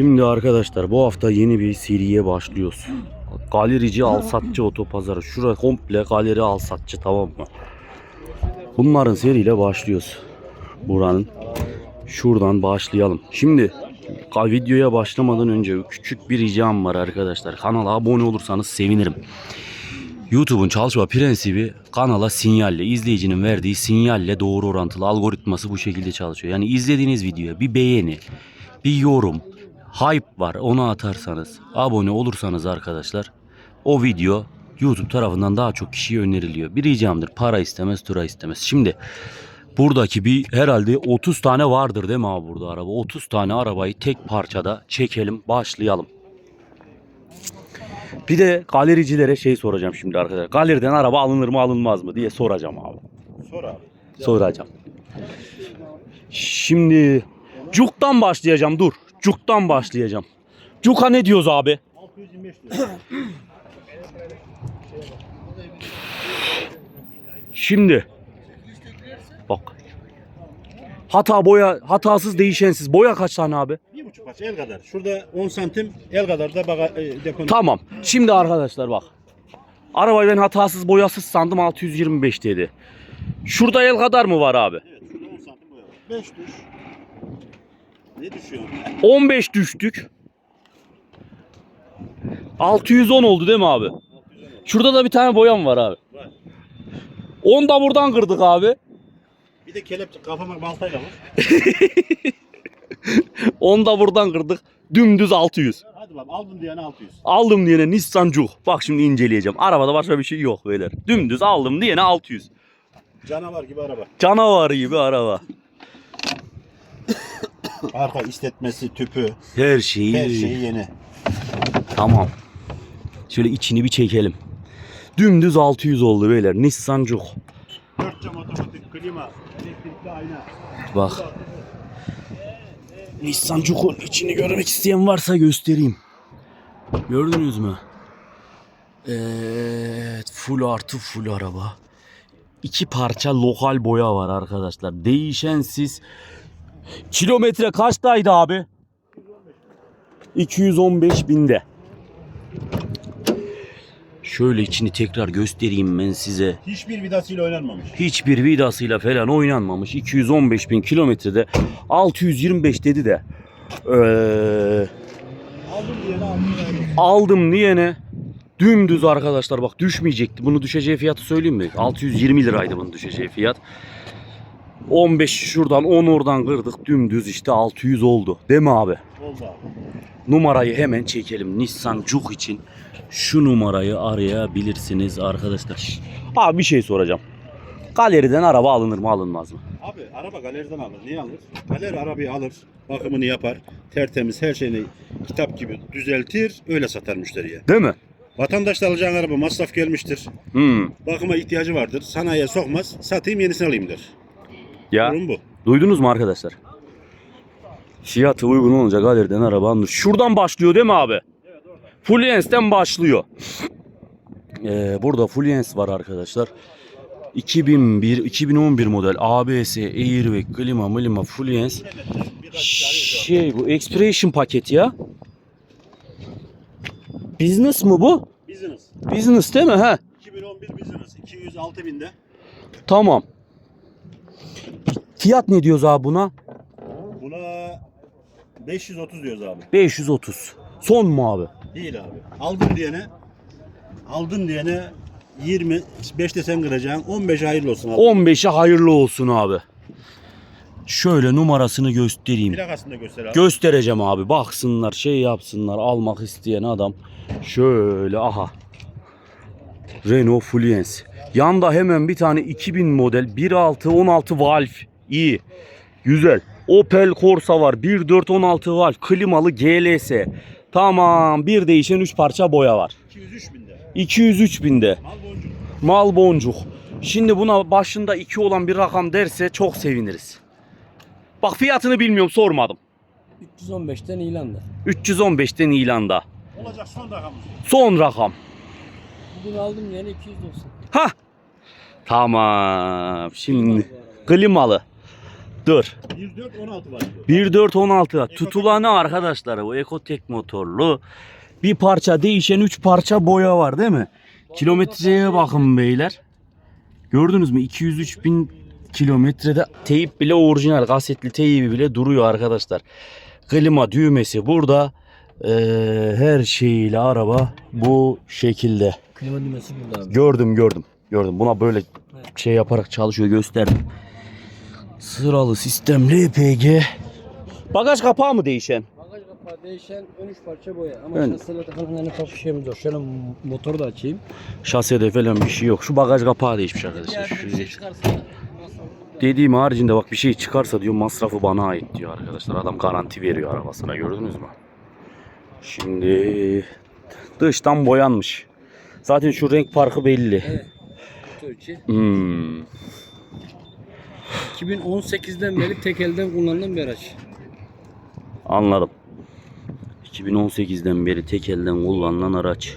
Şimdi arkadaşlar bu hafta yeni bir seriye başlıyoruz. Galerici alsatçı otopazarı. Şura komple galeri alsatçı tamam mı? Bunların seriyle başlıyoruz. Buranın. Şuradan başlayalım. Şimdi videoya başlamadan önce küçük bir ricam var arkadaşlar. Kanala abone olursanız sevinirim. YouTube'un çalışma prensibi kanala sinyalle, izleyicinin verdiği sinyalle doğru orantılı algoritması bu şekilde çalışıyor. Yani izlediğiniz videoya bir beğeni, bir yorum, hype var onu atarsanız, abone olursanız arkadaşlar o video YouTube tarafından daha çok kişiye öneriliyor. Bir ricamdır para istemez, tura istemez. Şimdi buradaki bir herhalde 30 tane vardır değil mi abi burada araba? 30 tane arabayı tek parçada çekelim, başlayalım. Bir de galericilere şey soracağım şimdi arkadaşlar. Galeriden araba alınır mı alınmaz mı diye soracağım abi. Sor abi. Soracağım. Şimdi Cuk'tan başlayacağım dur. Cuk'tan başlayacağım. Cuk'a ne diyoruz abi? 625 lira. Şimdi bak. Hata boya hatasız değişensiz. Boya kaç tane abi? bir buçuk parça el kadar. Şurada 10 santim el kadar da baga, e, deponu. Tamam. Şimdi arkadaşlar bak. Arabayı ben hatasız boyasız sandım 625 dedi. Şurada el kadar mı var abi? Evet şurada 10 santim boya var. 5 düş. Ne düşüyor? 15 düştük. 610 oldu değil mi abi? Şurada da bir tane boyam var abi. Var. 10 da buradan kırdık abi. Bir de kelepçe kafama baltayla var. 10 da buradan kırdık. Dümdüz 600. Hadi bak aldım diyene 600. Aldım diyene Nissan Juke. Bak şimdi inceleyeceğim. Arabada başka bir şey yok beyler. Dümdüz aldım diyene 600. Canavar gibi araba. Canavar gibi araba. Arka istetmesi, tüpü, Her şeyi. her şeyi yeni. Tamam. Şöyle içini bir çekelim. Dümdüz 600 oldu beyler. Nissan Juke. 4 cam otomatik, klima, elektrikli ayna. Bak. Nissan Juke'un içini görmek isteyen varsa göstereyim. Gördünüz mü? Evet. Full artı full araba. İki parça lokal boya var arkadaşlar. Değişensiz. Kilometre kaçtaydı abi? 215 binde. Şöyle içini tekrar göstereyim ben size. Hiçbir vidasıyla oynanmamış. Hiçbir vidasıyla falan oynanmamış. 215 bin kilometrede 625 dedi de ee, Aldım diyene 600 lira. aldım diyene dümdüz arkadaşlar bak düşmeyecekti. Bunu düşeceği fiyatı söyleyeyim mi? 620 liraydı bunun düşeceği fiyat. 15 şuradan 10 oradan kırdık dümdüz işte 600 oldu. Değil mi abi? Oldu abi. Numarayı hemen çekelim. Nissan Juke için şu numarayı arayabilirsiniz arkadaşlar. Abi bir şey soracağım. Galeriden araba alınır mı alınmaz mı? Abi araba galeriden alır. Niye alır? Galeri arabayı alır. Bakımını yapar. Tertemiz her şeyini kitap gibi düzeltir. Öyle satar müşteriye. Değil mi? Vatandaş da alacağın araba masraf gelmiştir. Hmm. Bakıma ihtiyacı vardır. Sanayiye sokmaz. Satayım yenisini alayım der. Ya Durum bu. duydunuz mu arkadaşlar? Fiyatı uygun olunca galeriden araba alınır. Şuradan başlıyor değil mi abi? Fluence'den başlıyor. Ee, burada Fluence var arkadaşlar. 2001 2011 model ABS, airbag, klima, milima, Fluence. Şey bu Expression paket ya. Business mı bu? Business. Business değil mi? He. 2011 business. 206 binde. Tamam. Fiyat ne diyoruz abi buna? Buna 530 diyoruz abi. 530. Son mu abi? Değil abi. Aldım diyene aldım diyene 20 5 de sen kıracaksın. 15 hayırlı olsun abi. 15'e hayırlı olsun abi. Şöyle numarasını göstereyim. Plakasını da göster abi. Göstereceğim abi. Baksınlar, şey yapsınlar. Almak isteyen adam. Şöyle aha. Renault Fluence. Yanda hemen bir tane 2000 model 1.6 16 valve. İyi. Güzel. Opel Corsa var. 1.4 16 valve. Klimalı GLS. Tamam. Bir değişen 3 parça boya var. 203 binde. 203 binde. Mal boncuk. Mal boncuk. Şimdi buna başında 2 olan bir rakam derse çok seviniriz. Bak fiyatını bilmiyorum sormadım. 315'ten ilanda. 315'ten ilanda. Olacak son rakamımız. Son rakam. Bugün aldım yani 290. Ha. Tamam. Şimdi klimalı. Dur. 104 16 var. 1.4.16'da tutulanı arkadaşlar bu Ekotek motorlu. Bir parça değişen 3 parça boya var değil mi? Kilometreye bakın beyler. Gördünüz mü? 203 bin kilometrede teyip bile orijinal kasetli teybi bile duruyor arkadaşlar. Klima düğmesi burada. Ee, her şeyiyle araba bu şekilde. Klima düğmesi burada abi. Gördüm gördüm. Gördüm. Buna böyle şey yaparak çalışıyor gösterdim. Sıralı sistem LPG. Bagaj kapağı mı değişen? Bagaj kapağı değişen 13 parça boya. Ama Ön. en ufak bir şeyimiz yok. Şöyle motoru da açayım. Şasede falan bir şey yok. Şu bagaj kapağı değişmiş arkadaşlar. Şu bir şey çıkarsa dediğim haricinde bak bir şey çıkarsa diyor masrafı bana ait diyor arkadaşlar. Adam garanti veriyor arabasına gördünüz mü? Şimdi dıştan boyanmış. Zaten şu renk farkı belli. Evet. İçi. Hmm. 2018'den beri tek elden kullanılan bir araç. Anladım. 2018'den beri tek elden kullanılan araç.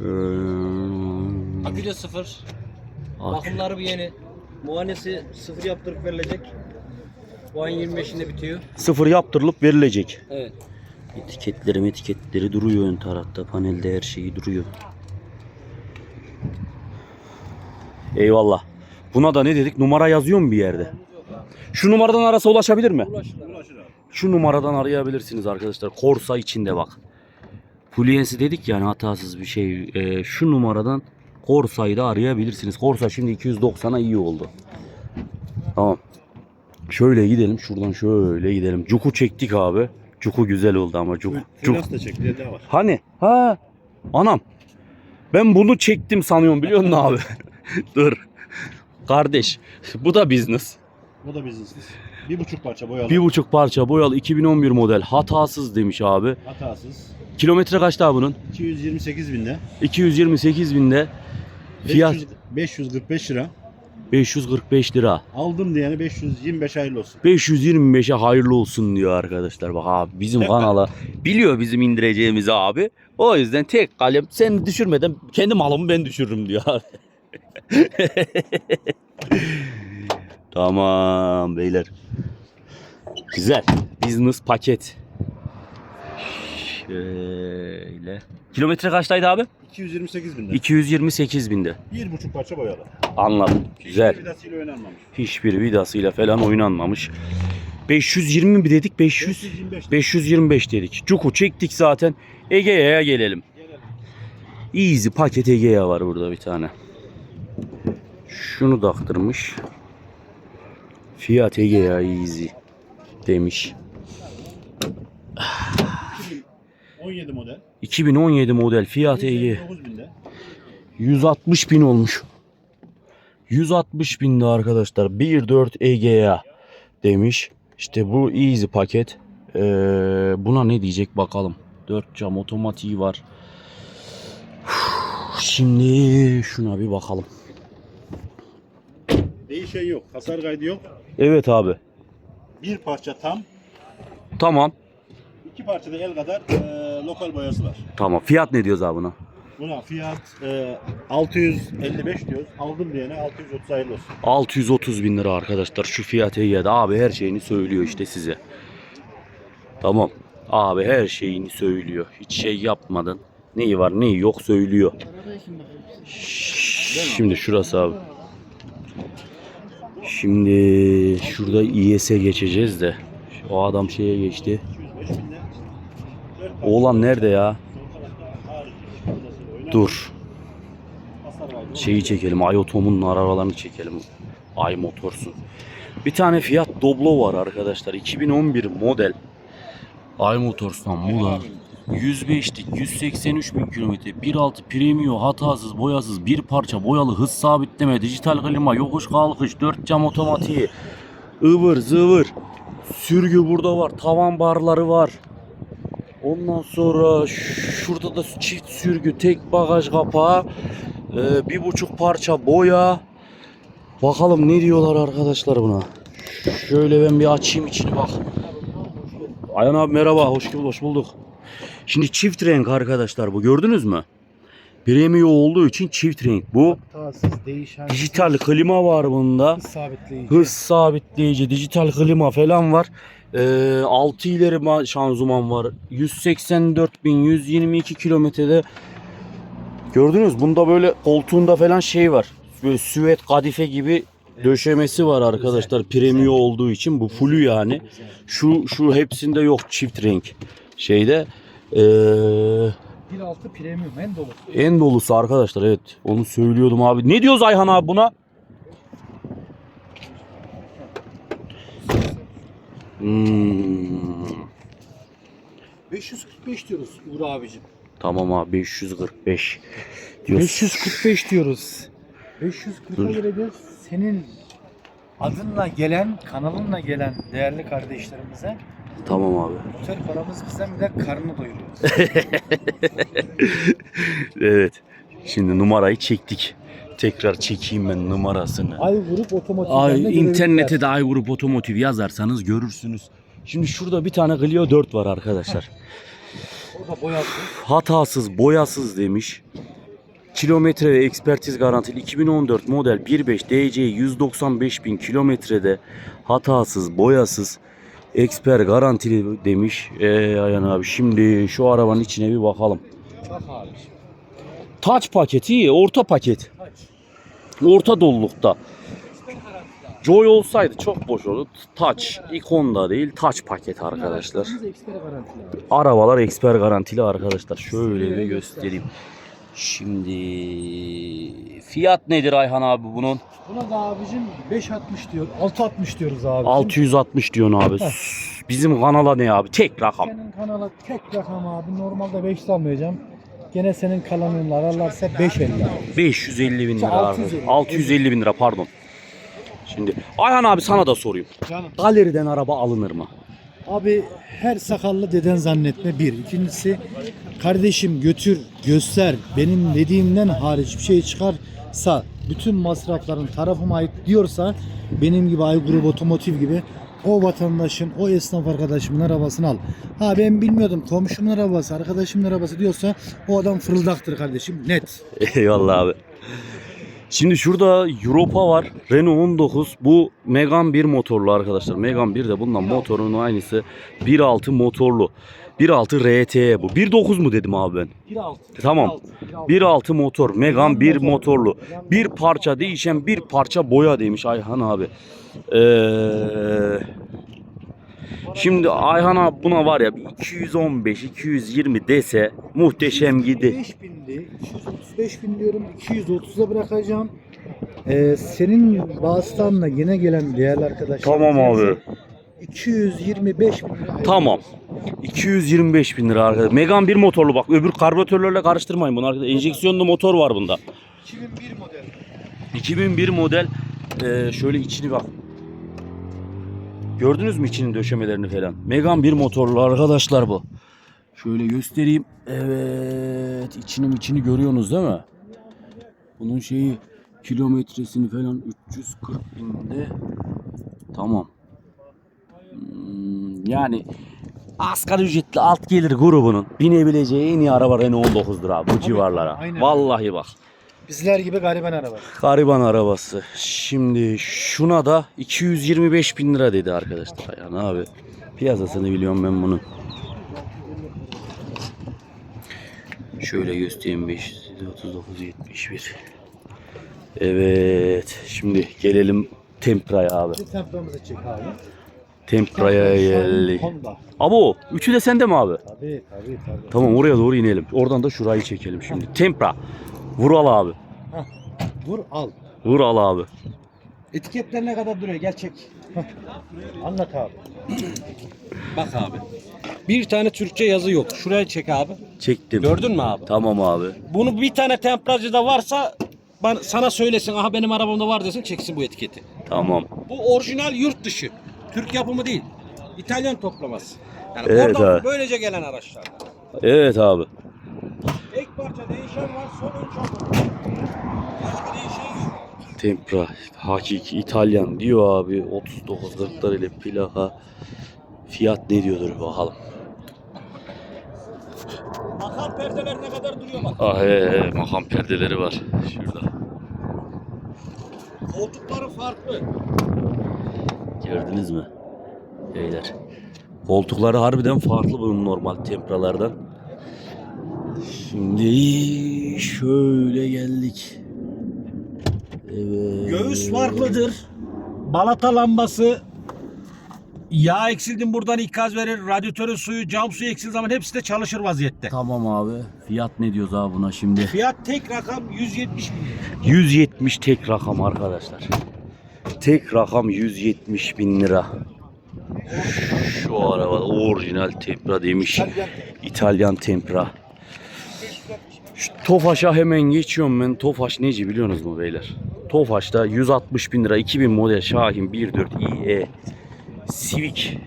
Ee, Akü de sıfır. akü. Bakımları bir yeni. Muayenesi sıfır yaptırıp verilecek. Bu ayın 25'inde bitiyor. Sıfır yaptırılıp verilecek. Evet. Etiketleri etiketleri duruyor ön tarafta. Panelde her şeyi duruyor. Eyvallah. Buna da ne dedik? Numara yazıyor mu bir yerde? Şu numaradan arasa ulaşabilir mi? Şu numaradan arayabilirsiniz arkadaşlar. Korsa içinde bak. Fluency dedik yani hatasız bir şey. Ee, şu numaradan Corsa'yı da arayabilirsiniz. Corsa şimdi 290'a iyi oldu. Tamam. Şöyle gidelim. Şuradan şöyle gidelim. Cuku çektik abi. Cuku güzel oldu ama. Cuk. Flas da çekti ne var? Hani? Ha? Anam. Ben bunu çektim sanıyorum biliyor musun abi? Dur. Kardeş. Bu da business. O da business. Bir buçuk parça boyalı. Bir buçuk parça boyalı 2011 model. Hatasız demiş abi. Hatasız. Kilometre kaç daha bunun? 228 binde. 228 binde. Fiyat 500 545 lira. 545 lira. Aldım diyene 525 hayırlı olsun. 525'e hayırlı olsun diyor arkadaşlar. Bak abi bizim kanala biliyor bizim indireceğimizi abi. O yüzden tek kalem sen düşürmeden kendi malımı ben düşürürüm diyor abi. tamam beyler. Güzel. Business paket. Şöyle. Kilometre kaçtaydı abi? 228 binde. 228 binde. Bir buçuk parça boyalı. Anladım. Güzel. Hiçbir vidasıyla oynanmamış. Hiçbir vidasıyla falan oynanmamış. 520 mi dedik? 500 525. 525 dedik. Cuku çektik zaten. Egea'ya gelelim. Easy paket Egea var burada bir tane. Şunu da aktırmış. Fiyat Egea Easy demiş. 17 model. 2017 model. 159 binde. 160 bin olmuş. 160 binde arkadaşlar. 1.4 Egea demiş. İşte bu easy paket. Ee, buna ne diyecek bakalım. 4 cam otomatiği var. Şimdi şuna bir bakalım. Değişen yok. Hasar kaydı yok. Evet abi. Bir parça tam. Tamam. iki parçada el kadar e, lokal boyası var. Tamam. Fiyat ne diyoruz abi buna? Buna fiyat e, 655 diyoruz. Aldım diyene 630 hayırlı olsun. 630 bin lira arkadaşlar. Şu Fiat Egea'da abi her şeyini söylüyor işte size. Tamam. Abi her şeyini söylüyor. Hiç şey yapmadan. Neyi var neyi yok söylüyor. Şimdi şurası abi. Şimdi şurada İES'e geçeceğiz de. O adam şeye geçti. 205 binde. Dört parça Oğlan nerede ya? Dur. Şeyi çekelim. Ayotom'un arabalarını çekelim. Ay motorsun. Bir tane Fiat Doblo var arkadaşlar. 2011 model. Ay Motors'tan bu da 105'lik 183 bin kilometre 1.6 premium hatasız boyasız bir parça boyalı hız sabitleme dijital klima yokuş kalkış 4 cam otomatiği ıvır zıvır sürgü burada var tavan barları var ondan sonra şurada da çift sürgü tek bagaj kapağı ee, bir buçuk parça boya bakalım ne diyorlar arkadaşlar buna şöyle ben bir açayım içini bak Ayhan abi merhaba hoş, hoş bulduk Şimdi çift renk arkadaşlar bu gördünüz mü? Premium olduğu için çift renk bu. Hatasız değişen. Dijital klima var bunda. hız sabitleyici. Hız sabitleyici, dijital klima falan var. Ee, 6 ileri ma- şanzıman var. 184.122 kilometrede gördünüz bunda böyle koltuğunda falan şey var. Böyle süvet kadife gibi döşemesi var arkadaşlar. Premium olduğu için bu full yani. Şu şu hepsinde yok çift renk şeyde. Ee, 1.6 premium en dolu. en dolusu arkadaşlar evet. Onu söylüyordum abi. Ne diyoruz Ayhan abi buna? Hmm. 545 diyoruz Uğur abicim. Tamam abi 545 diyoruz. 545 diyoruz. 540'a göre de senin adınla gelen, kanalınla gelen değerli kardeşlerimize Tamam abi. güzel paramız bizden bir de karnını doyuruyor. Evet. Şimdi numarayı çektik. Tekrar çekeyim ben numarasını. Ay grup otomotiv. Ay internete de Aygrup Otomotiv yazarsanız görürsünüz. Şimdi şurada bir tane Clio 4 var arkadaşlar. Orada boyası. Hatasız, boyasız demiş. Kilometre ve ekspertiz garantili 2014 model 1.5 DC 195 bin kilometrede hatasız, boyasız, eksper garantili demiş. Ee, Ayhan abi şimdi şu arabanın içine bir bakalım. Taç paketi iyi, orta paket. Orta dolulukta. Joy olsaydı çok boş olurdu. Touch, ikonda değil, touch paket arkadaşlar. Arabalar eksper garantili arkadaşlar. Şöyle bir göstereyim. Şimdi fiyat nedir Ayhan abi bunun? Buna da abicim 5.60 diyor. 6.60 diyoruz abi. 660 diyorsun abi. Bizim kanala ne abi? Tek rakam. Senin kanala tek rakam abi. Normalde 5 almayacağım. Gene senin kalanını ararlarsa 5.50 abi. 550 bin lira abi. 650. 650 bin lira pardon. Şimdi Ayhan abi sana da sorayım. Canım. Galeriden araba alınır mı? Abi her sakallı deden zannetme bir. İkincisi kardeşim götür göster benim dediğimden hariç bir şey çıkarsa bütün masrafların tarafıma ait diyorsa benim gibi Ay Grup Otomotiv gibi o vatandaşın, o esnaf arkadaşımın arabasını al. Ha ben bilmiyordum komşumun arabası, arkadaşımın arabası diyorsa o adam fırıldaktır kardeşim net. Eyvallah abi. Şimdi şurada Europa var. Renault 19. Bu Megane 1 motorlu arkadaşlar. Megane 1 de bundan motorunun aynısı. 1.6 motorlu. 1.6 RTE bu. 1.9 mu dedim abi ben? 1.6. Tamam. 1.6 motor. Megane 1 motorlu. Bir parça değişen bir parça boya demiş Ayhan abi. Ee, şimdi Ayhan abi buna var ya bir 215 220 dese muhteşem gidi. 5 bindi. 235 bin diyorum. 230'a bırakacağım. Ee, senin vasıtanla yine gelen değerli arkadaşlar. Tamam abi. 225 bin lira. Tamam. 225 bin lira arkadaşlar. Megane 1 motorlu bak. Öbür karbüratörlerle karıştırmayın bunu arkadaşlar. Enjeksiyonlu motor var bunda. 2001 model. 2001 model. Ee, şöyle içini bak. Gördünüz mü içinin döşemelerini falan? Megane 1 motorlu arkadaşlar bu. Şöyle göstereyim. Evet. içini içini görüyorsunuz değil mi? Bunun şeyi kilometresini falan 340 binde. Tamam. Hmm, yani asgari ücretli alt gelir grubunun binebileceği en iyi araba Renault 19'dur abi bu civarlara. aynen. Vallahi bak. Bizler gibi gariban araba. Gariban arabası. Şimdi şuna da 225 bin lira dedi arkadaşlar. Yani abi piyasasını biliyorum ben bunun. Şöyle göstereyim 539 71. Evet. Şimdi gelelim Tempra'ya abi. Bir tempramızı çek abi. Tempra'ya geldik. Abo üçü de sende mi abi? Tabii tabii tabii. Tamam oraya doğru inelim. Oradan da şurayı çekelim şimdi. Tempra. Vural abi. Vur al. Vural abi. Etiketler ne kadar duruyor? Gel çek. Hah. Anlat abi. Bak abi. Bir tane Türkçe yazı yok. Şuraya çek abi. Çektim. Gördün mü abi? Tamam abi. Bunu bir tane tempracıda varsa bana, sana söylesin. Aha benim arabamda var desin çeksin bu etiketi. Tamam. Bu orijinal yurt dışı. Türk yapımı değil. İtalyan toplaması. Yani Evet oradan abi. böylece gelen araçlar. Evet abi. Parça değişen var, son ön çamur. Başka değişen yok. Tempra hakiki İtalyan diyor abi 39 40'lar ile plaka fiyat ne diyordur bakalım. Makam perdeler ne kadar duruyor bak. Ah he, makam perdeleri var şurada. Koltukları farklı. Gördünüz mü? Beyler. Koltukları harbiden farklı bunun normal tempralardan. Şimdi şöyle geldik. Evet. Göğüs farklıdır. Balata lambası Yağ eksildim buradan ikaz verir. Radyatörün suyu, cam suyu eksildiği zaman hepsi de çalışır vaziyette. Tamam abi. Fiyat ne diyoruz abi buna şimdi? Fiyat tek rakam 170 bin lira. 170 tek rakam arkadaşlar. Tek rakam 170 bin lira. Şu araba orijinal tempra demiş. İtalyan tempra. Şu Tofaş'a hemen geçiyorum ben. Tofaş neci biliyorsunuz mu beyler? Tofaş'ta 160 bin lira 2000 model Şahin 1.4 IE Civic.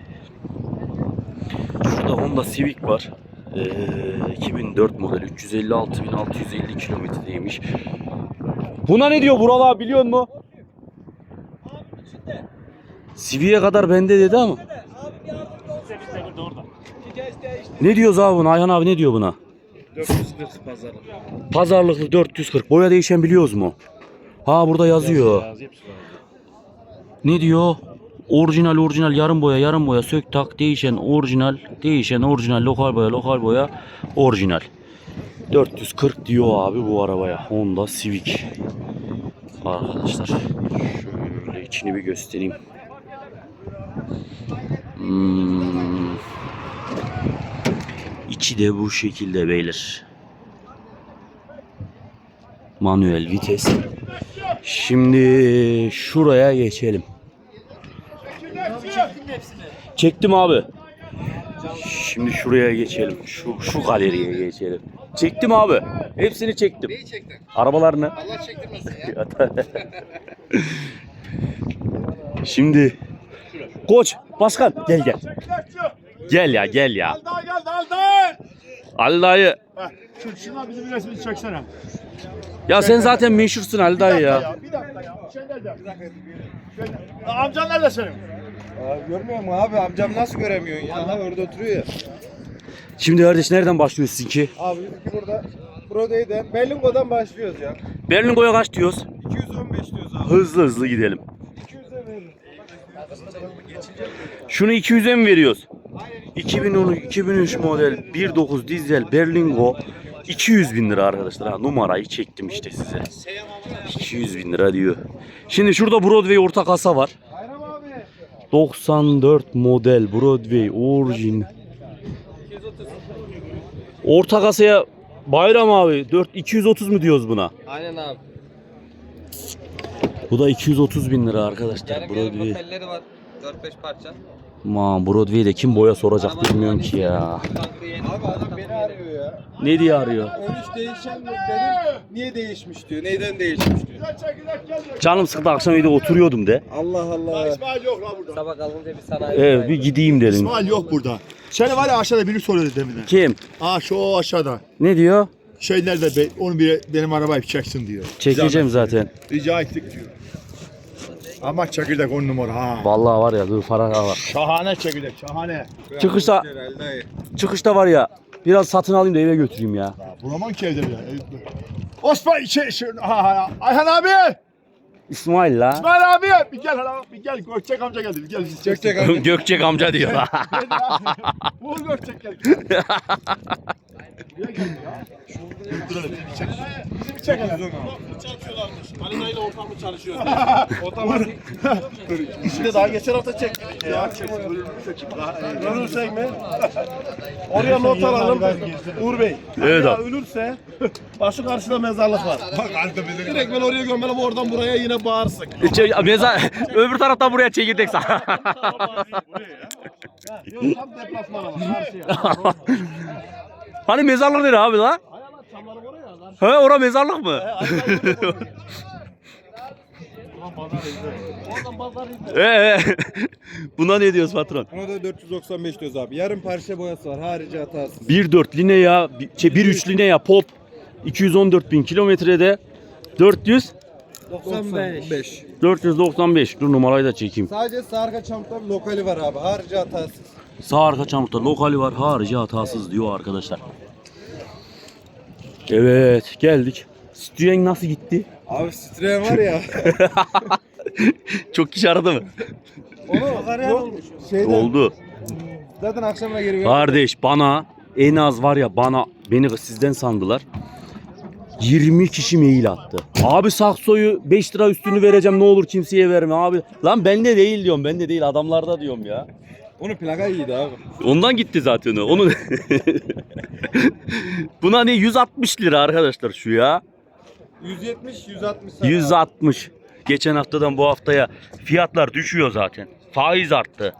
Şurada Honda Civic var. Ee, 2004 model 356.650 kilometredeymiş. Buna ne diyor Vural abi biliyor musun? Civic'e kadar bende dedi ama. Ne diyoruz abi buna? Ayhan abi ne diyor buna? 440 pazarlık. Pazarlıklı 440. Boya değişen biliyoruz mu? Ha burada yazıyor. Ne diyor? Orijinal orijinal yarım boya yarım boya sök tak değişen orijinal değişen orijinal lokal boya lokal boya orijinal. 440 diyor abi bu arabaya. Honda Civic. Arkadaşlar şöyle içini bir göstereyim. Hmm. İçi de bu şekilde beyler. Manuel vites. Şimdi şuraya geçelim. Çektim abi. Şimdi şuraya geçelim. Şu şu galeriye geçelim. Çektim abi. Hepsini çektim. Neyi çektin? Arabalarını. Allah çektirmesin ya. Şimdi Koç, başkan gel gel. Gel ya gel ya. Daha gel daha daha. Ali dayı. Şu şuna bizim bir resmini çeksene. Ya sen zaten meşhursun Ali dayı ya. Bir dakika ya. Şey nerede? Aa, Amcan nerede senin? görmüyor musun abi? Amcam nasıl göremiyorsun ya? Aha orada oturuyor ya. Şimdi kardeş nereden başlıyorsun sizinki? Abi bizimki burada Broadway'den, Berlingo'dan başlıyoruz ya. Berlingo'ya kaç diyoruz? 215 diyoruz abi. Hızlı hızlı gidelim. 200'e veririz. Şunu 200'e mi veriyoruz? 2010 2003 model 1.9 dizel Berlingo 200 bin lira arkadaşlar. Ha, numarayı çektim işte size. 200 bin lira diyor. Şimdi şurada Broadway orta kasa var. Bayram abi. 94 model Broadway orijin. Orta kasaya Bayram abi 4 230 mu diyoruz buna? Aynen abi. Bu da 230 bin lira arkadaşlar Yarım Broadway. var. 4-5 parça. Ma Broadway'de kim boya soracak bilmiyorum ki ya. Abi adam beni arıyor ya. Ne diye arıyor? 13 değişen mi dedim. Niye değişmiş diyor. Neyden değişmiş diyor. Canım sıkıldı akşam evde oturuyordum de. Allah Allah. İsmail yok lan burada. Sabah kalınca bir sanayi. Evet bir gideyim dedim. İsmail yok burada. Seni var ya aşağıda biri soruyordu demin. Kim? Aa şu o aşağıda. Ne diyor? Şey nerede be, onu bir benim arabayı bir çeksin diyor. Çekeceğim zaten. Rica ettik diyor. Ama çekirdek on numara ha. Vallahi var ya dur para var. Şahane çekirdek şahane. Çıkışta çıkışta var ya biraz satın alayım da eve götüreyim ya. Ya, Bulamam ki evde ya. Osman şey, şey, ha, ha, Ayhan abi! İsmail la. İsmail abi! Bir gel hala bir gel. Gökçek amca geldi. Bir gel. çek. Gökçek abi. Gökçek amca diyor. Uğur Gökçek geldi. Buraya geldi ya. Dur dur bir çek. Bizi bir çek hele. İşte daha geçen hafta çektik Ya çek. Ölürsek mi? Oraya not alalım. Uğur Bey. Evet Ya abi. ölürse başı karşıda mezarlık var. Direkt ben oraya gömelim oradan buraya yine bağırsın. Çek- Mezar, öbür taraftan buraya çekirdek sağ. Yok tam deplasmana bak karşıya. Hani mezarlık nere abi la? Çamları oraya. He ora mezarlık mı? Oradan pazar ee. Buna ne diyoruz patron? Ona da 495 diyoruz abi. Yarım parça boyası var. Harici hatasız. 1.4 Linea, bir- şey 1.3 Linea Pop 214 bin kilometrede 400 95. 495 dur numarayı da çekeyim. Sadece sağ arka çamurlar lokali var abi. Harici hatasız. Sağ arka çamurda lokali var harici hatasız diyor arkadaşlar. Evet geldik. Stüdyen nasıl gitti? Abi stream var ya. Çok kişi aradı mı? Onu şeyden Oldu. zaten akşamına geri. Kardeş bana en az var ya bana beni sizden sandılar. 20 kişi mail attı. Abi saksoyu 5 lira üstünü vereceğim ne olur kimseye verme abi. Lan bende değil diyorum bende değil adamlarda diyorum ya. Onun plaka iyiydi abi. Ondan gitti zaten o. Onu Buna ne 160 lira arkadaşlar şu ya. 170 160 sana. 160. Geçen haftadan bu haftaya fiyatlar düşüyor zaten. Faiz arttı.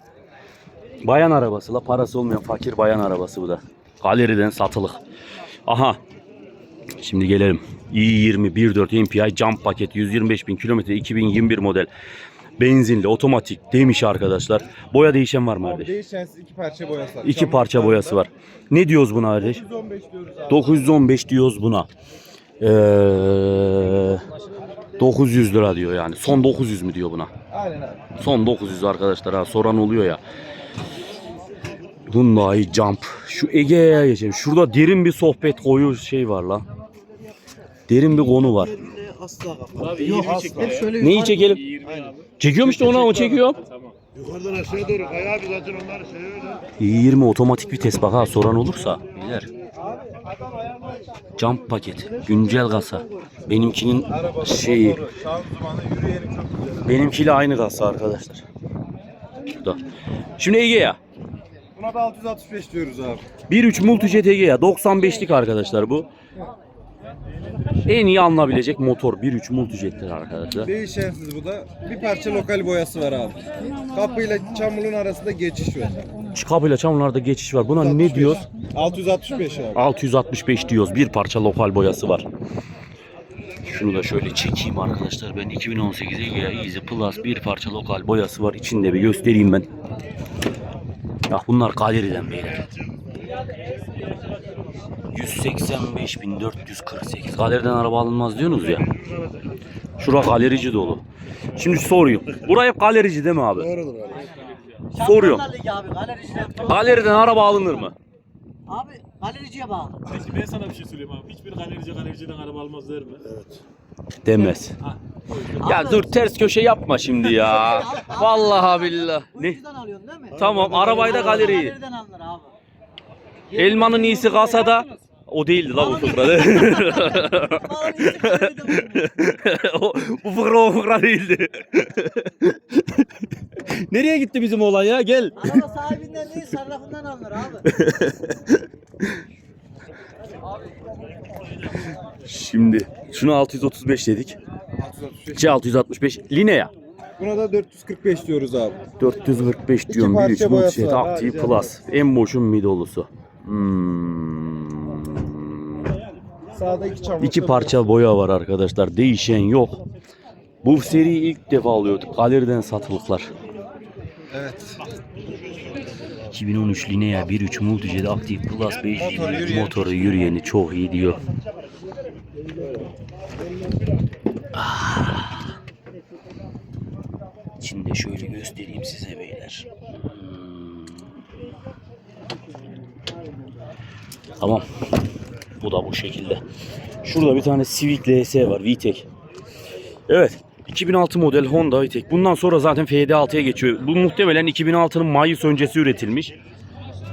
Bayan arabası la parası olmayan fakir bayan arabası bu da. Galeriden satılık. Aha. Şimdi gelelim. i20 1.4 MPI jump paket 125 bin kilometre 2021 model. Benzinli otomatik demiş arkadaşlar. Boya değişen var mı Abi kardeş? değişensiz iki parça boyası var. İki parça boyası var. Ne diyoruz buna kardeş? 115 diyoruz abi. 915 diyoruz buna. Ee, 900 lira diyor yani. Son 900 mü diyor buna? Aynen abi. Son 900 arkadaşlar ha soran oluyor ya. Hyundai Jump. Şu Ege'ye geçelim. Şurada derin bir sohbet koyu şey var lan. Derin bir konu var. Yok asla. Şöyle Neyi çekelim? Çekiyorum işte ona o çekiyor. Yukarıdan aşağı doğru kaya abi zaten onlar şey öyle. 20 otomatik vites bak ha soran olursa beyler. Jump paket, güncel kasa. Benimkinin şeyi, benimkiyle aynı kasa arkadaşlar. Şurada. Şimdi Ege'ye. Buna da 665 diyoruz abi. 1.3 Multijet Egea 95'lik arkadaşlar bu. En iyi alınabilecek motor 1.3 Multijet'tir arkadaşlar. Değişensiz bu da. Bir parça lokal boyası var abi. Kapıyla çamurun arasında geçiş var. Kapıyla çamurlarda geçiş var. Buna ne diyoruz? 665 abi. 665 diyoruz. Bir parça lokal boyası var. Şunu da şöyle çekeyim arkadaşlar. Ben 2018 Egea Easy Plus bir parça lokal boyası var. İçinde bir göstereyim ben. Ya bunlar galeriden beyler. 185.448. Galeriden araba alınmaz diyorsunuz ya. Şura galerici dolu. Şimdi soruyorum. Buraya hep galerici değil mi abi? Doğrudur abi. Soruyorum. Ligi abi galericiler. Galeriden araba alınır mı? Abi galericiye bağlı. Peki ben sana bir şey söyleyeyim abi. Hiçbir galerici galericiden araba almaz der mi? Demez. Ya dur ters köşe yapma şimdi ya. Vallahi billah. Bu Ne? yüzden alıyorsun değil mi? Tamam arabayı da galeriyi. Galeriden alınır abi. Elmanın iyisi kasada. O değildi la bu fıkra. O, bu fıkra o fıkra değildi. Nereye gitti bizim olay ya? Gel. Araba sahibinden değil sarrafından alınır abi. Şimdi şunu 635 dedik. 665. C 665 Linea. Buna da 445 diyoruz abi. 445 diyorum. parça 1.3 boyası Multijet var, ha, Active güzel. Plus. En boşun midolusu. Hmm. Sağda iki çamur. İki parça boya var arkadaşlar. Değişen yok. Bu seriyi ilk defa alıyorduk. Galeriden satılıklar. Evet. 2013 Linea 1.3 Multijet Active Plus 5 Motoru yürüyeni. motoru yürüyeni çok iyi diyor. Ah. İçinde şöyle göstereyim size beyler. Tamam. Bu da bu şekilde. Şurada bir tane Civic LS var. VTEC. Evet. 2006 model Honda VTEC. Bundan sonra zaten FD6'ya geçiyor. Bu muhtemelen 2006'nın Mayıs öncesi üretilmiş.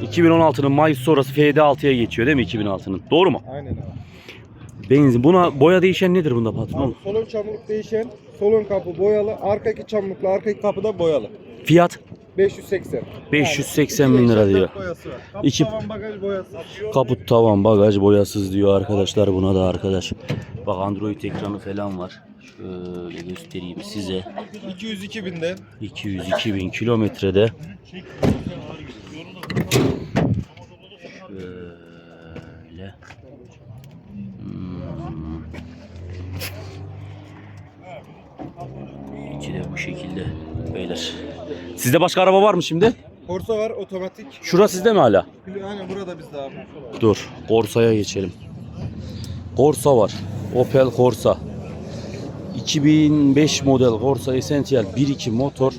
2016'nın Mayıs sonrası FD6'ya geçiyor değil mi 2006'nın? Doğru mu? Aynen abi. Benzin. Buna boya değişen nedir bunda patron? Abi solun çamurluk değişen, solun kapı boyalı, arkaki çamurlukla arkaki kapı da boyalı. Fiyat 580. 580 bin lira diyor. Boyası var. Kapı İki- tavan bagaj boyası. Kaput tavan bagaj boyasız diyor arkadaşlar buna da arkadaş. Bak Android ekranı falan var. Şöyle göstereyim size. 202 binde. 202 bin kilometrede. Şöyle. Hmm. İçi de bu şekilde beyler. Sizde başka araba var mı şimdi? Corsa var otomatik. Şura sizde mi hala? Aynen burada bizde abi. Dur. Corsa'ya geçelim. Corsa var. Opel Corsa. 2005 model Corsa Essential 1.2 motor.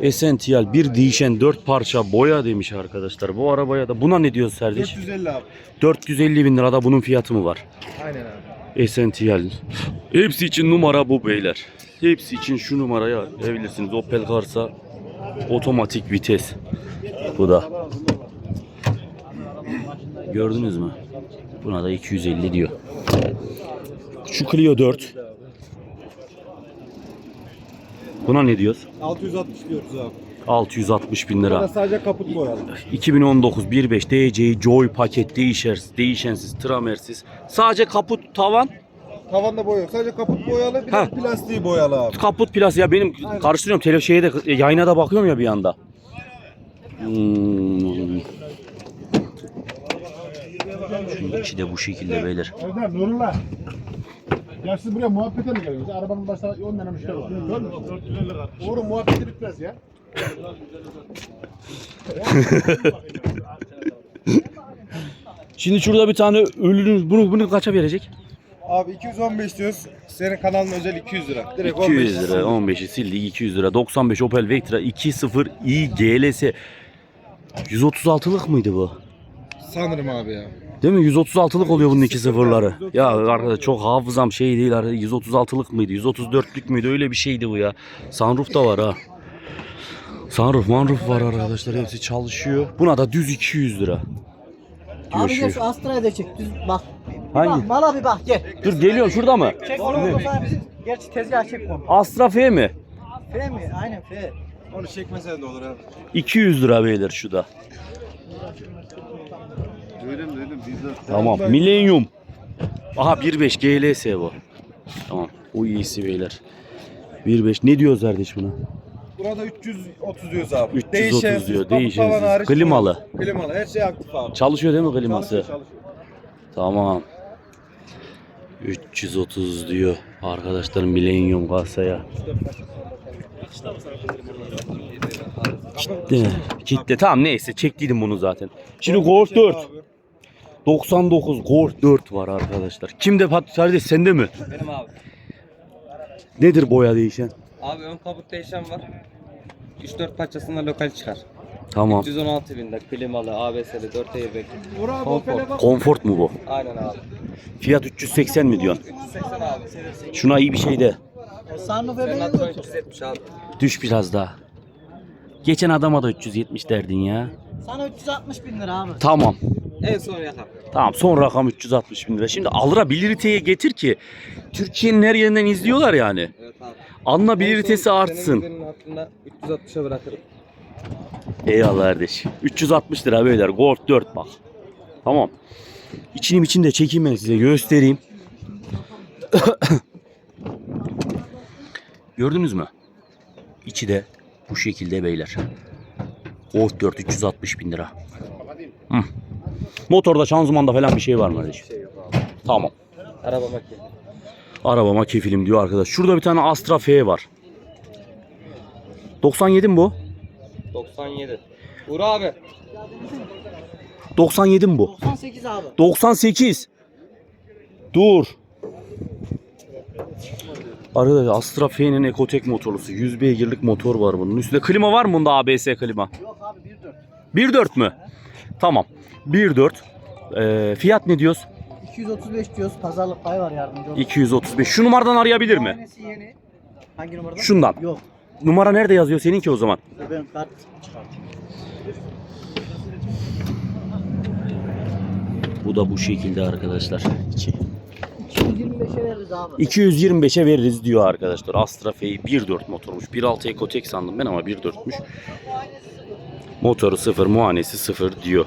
Essential bir değişen 4 parça boya demiş arkadaşlar. Bu arabaya da buna ne diyoruz Serdiş? 450 abi. 450 bin lirada bunun fiyatı mı var? Aynen abi. Essential. Hepsi için numara bu beyler. Hepsi için şu numarayı arayabilirsiniz. Opel Corsa otomatik vites. Bu da. Gördünüz mü? Buna da 250 diyor. Şu Clio 4. Buna ne diyoruz? 660 diyoruz abi. 660 bin Burada lira. sadece kaput boyalı. 2019 1.5 DCI Joy paket değişersiz, değişensiz, tramersiz. Sadece kaput, tavan, Tavanda boya yok. Sadece kaput boyalı bir Ha. de plastiği boyalı abi. kaput plas ya benim karıştırıyorum tele şeye de yayına da bakıyorum ya bir anda. Hmm. Şunun içi de bu şekilde beyler. Erdem Nurullah. Ya siz buraya muhabbete mi geliyorsunuz? Arabanın başında 10 tane müşteri var. Uğur'un muhabbeti bitmez ya. Şimdi şurada bir tane ölünün bunu bunu kaça verecek? Abi 215 diyoruz. Senin kanalın özel 200 lira. Direkt 200 15. lira 15'i sildik 200 lira 95 Opel Vectra 2.0 i GLS 136'lık mıydı bu? Sanırım abi ya. Değil mi? 136'lık oluyor bunun iki sıfırları. Ya arkadaş çok hafızam şey değil. arkadaş. 136'lık mıydı? 134'lük müydü? Öyle bir şeydi bu ya. Sunroof da var ha. Sunroof, manroof var arkadaşlar. Hepsi çalışıyor. Buna da düz 200 lira. Diyor Abi gel şu. şu Astra'ya da çek. Düz bak. Hangi? Bak, mala bir bak gel. Dur geliyor şurada mı? Çek onu bizim. Gerçi tezgah çek onu. Astra F mi? F mi? Aynen F. Onu çekmesen de olur abi. 200 lira beyler şu da. Duydum duydum. Biz de. Tamam. Millennium. Aha 1.5 GLS bu. Tamam. O iyisi beyler. 1.5 ne diyoruz kardeş buna? Burada 330 diyoruz abi. 330 Değişensiz, diyor, kaput değişensiz. tavan hariç Klimalı. Klimalı. Her şey aktif abi. Çalışıyor değil mi kliması? Çalışıyor, çalışıyor. Tamam. 330 diyor arkadaşlar Millennium kasaya. Kitle. Kitle. Tamam neyse çektiydim bunu zaten. Şimdi Golf 4. 99 Golf 4 var arkadaşlar. Kimde Pat kardeş sende mi? Benim abi. Nedir boya değişen? Abi ön kaput değişen var. 3-4 parçasında lokal çıkar. Tamam. 316 binde klimalı, ABS'li, 4 airbag. Konfor. Comfort mu bu? Aynen abi. Fiyat 380 mi diyorsun? 380 abi. Şuna iyi bir şey de. Sunroof Senin bebeği adına yok. 370 abi. Düş biraz daha. Geçen adama da 370 derdin ya. Sana 360 bin lira abi. Tamam. En son yakar. Tamam son rakam 360 bin lira. Şimdi alırabiliriteye getir ki Türkiye'nin her yerinden izliyorlar yani. Evet abi. Son artsın. Senin gidenin altında 360'a bırakırım. Eyvallah kardeş. 360 lira beyler. Gold 4 bak. Tamam. İçini içini de çekeyim ben size göstereyim. Gördünüz mü? İçi de bu şekilde beyler. Gold 4 360 bin lira. Hı. Motorda şanzımanda falan bir şey var mı kardeşim? Tamam. Araba makine. Arabama kefilim diyor arkadaş. Şurada bir tane Astra F var. 97 mi bu? 97. Uğur abi. 97 mi bu? 98 abi. 98. Dur. Arkadaşlar Astra F'nin Ecotec motorlusu. 100 beygirlik motor var bunun. Üstünde klima var mı bunda ABS klima? Yok abi 1.4. 1.4 mü? Tamam. 1.4. Ee, fiyat ne diyoruz? 235 diyoruz. Pazarlık pay var yardımcı olur. 235. Şu numaradan arayabilir mi? Tanesi yeni. Hangi numaradan? Şundan. Yok. Numara nerede yazıyor seninki o zaman? Ben kart çıkartayım. Bu da bu şekilde arkadaşlar. İçi. 225'e veririz abi. 225'e veririz diyor arkadaşlar. Astra F 1.4 motormuş. 1.6 Ecotec sandım ben ama 1.4'müş. Motoru sıfır, muayenesi sıfır diyor.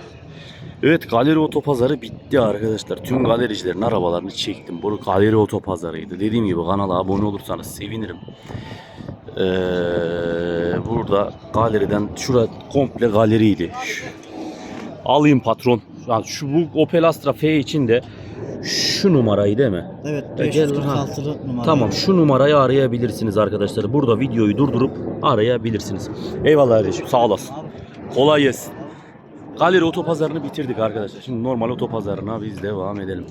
Evet galeri otopazarı bitti arkadaşlar. Tüm galericilerin arabalarını çektim. Bu galeri otopazarıydı. Dediğim gibi kanala abone olursanız sevinirim. Ee, burada galeriden şura komple galeriydi. Şu- Alayım patron. Yani şu bu Opel Astra F için de şu numarayı değil mi? Evet E, gel lan. 546'lı numara. Tamam şu numarayı arayabilirsiniz arkadaşlar. Burada videoyu durdurup arayabilirsiniz. Eyvallah kardeşim sağ olasın. Kolay gelsin. Galeri otopazarını bitirdik arkadaşlar. Şimdi normal otopazarına biz devam edelim.